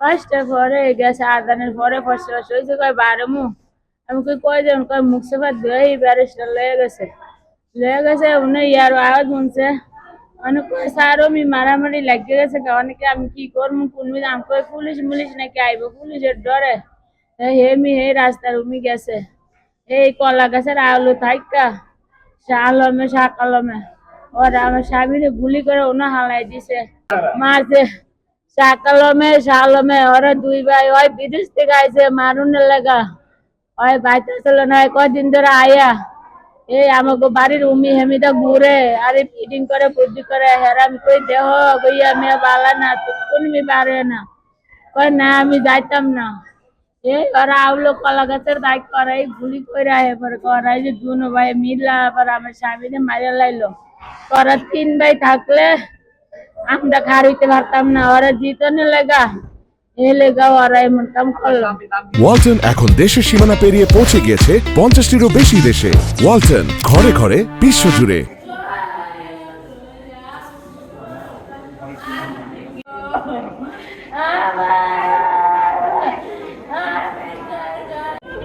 পাঁচটা পরে গেছে আদানের পরে ফসল হয়েছে কয় বারো মু আমি কই কয় দেন কয় মুখ সেফা ধুয়ে ব্যারিস্টার লয়ে গেছে। লয়ে গেছে, উনি ইয়ার আওয়াজ শুনছে। অনেক স্যারও মি মারামারি লাগিয়ে গেছে অনেকে আমি কি করব? কোনমি আমি কই পুলিশ মুলিশ নাকি আইব? পুলিশের ডরে? হে মি হে রাস্তার উমি গেছে। এই কলা গাছের আলু থাইকা, শালমে, শাকালমে। ওরা আমার স্বামীরে গুলি করে ওনা হালাই দিছে। মারছে। শাকালমে, শালমে, ওরা দুই ভাই ওই বিদেশ থেকে আইছে মারুনের লাগা। ওই বাইতে ছিল না কদিন ধরে আয়া। এই আমাকে বাড়ির উমি হেমিদা ঘুরে, আরে ফিটিং করে বুদ্ধি করে, হেরাম কই দেহ গইয়া মেয়ে বালা না তুই কোন মি পারে না। কই না, আমি যাইতাম না। এই ওরা আউলো কলা গাছের দায় করাই গুলি করে পরে করাই যে দুনো ভাই মিলা পর আমার স্বামীকে মারিয়া লাইলো। করা তিন ভাই থাকলে আমরা খারিতে পারতাম না ওরা জিতনে লেগা। ওরা ওয়ালটন এখন দেশের সীমানা পেরিয়ে পৌঁছে গিয়েছে পঞ্চাশটিরও বেশি দেশে। ওয়ালটন ঘরে ঘরে বিশ্বজুড়ে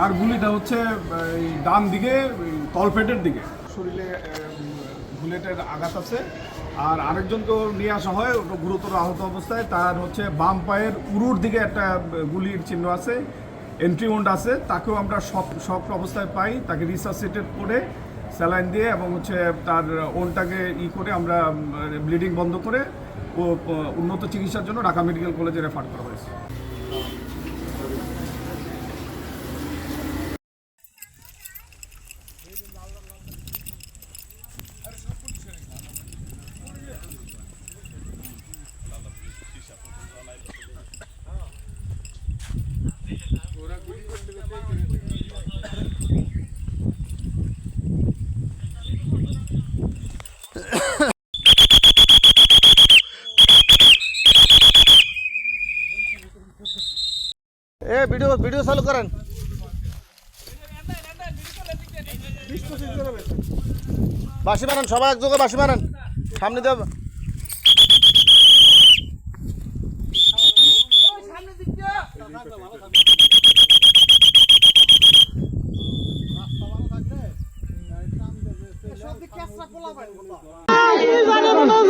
তার গুলিটা হচ্ছে ডান দিকে তলপেটের দিকে। শরীরে বুলেটের আঘাত আছে, আর আরেকজনকেও নিয়ে আসা হয় গুরুতর আহত অবস্থায়। তার হচ্ছে বাম পায়ের উরুর দিকে একটা গুলির চিহ্ন আছে এন্ট্রি ওন্ড আছে। তাকেও আমরা শক শক অবস্থায় পাই। তাকে রিসার্সিটেড করে স্যালাইন দিয়ে এবং হচ্ছে তার ওনটাকে ই করে আমরা ব্লিডিং বন্ধ করে উন্নত চিকিৎসার জন্য ঢাকা মেডিকেল কলেজে রেফার করা হয়েছে। এ ভিডিও ভিডিও চালু করেন বাসি মারেন সবাই একযোগে বাসি মারেন সামনে দেব এলো খবরের